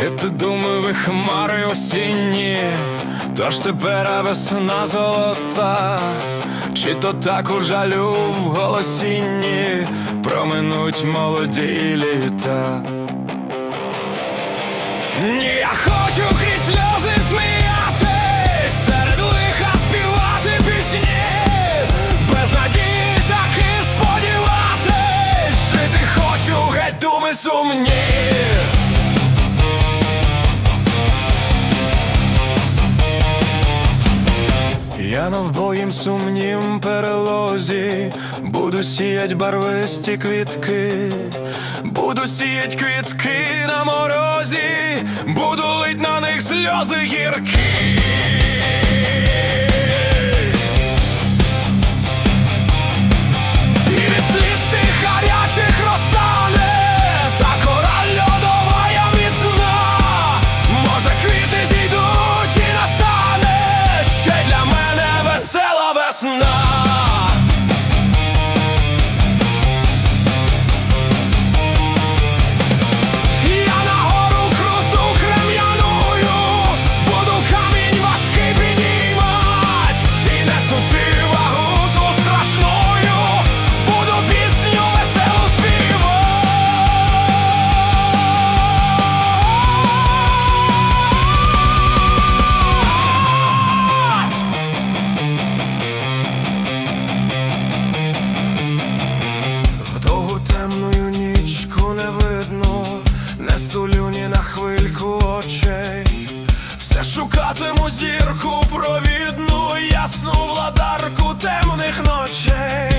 Тут думаю, хмари осінні, тож тепер весна золота, чи то так у жалю в голосінні проминуть молоді літа. Ні, я хочу крізь сльози сміятись, серед лиха співати пісні, без таки сподіватись, жити хочу, геть думи сумні. Я навбоїм сумнім перелозі, буду сіять барвисті квітки, буду сіять квітки на морозі, буду лить на них сльози гіркі. Не видно, не стулю ні на хвильку очей. Все шукатиму зірку провідну, ясну владарку темних ночей.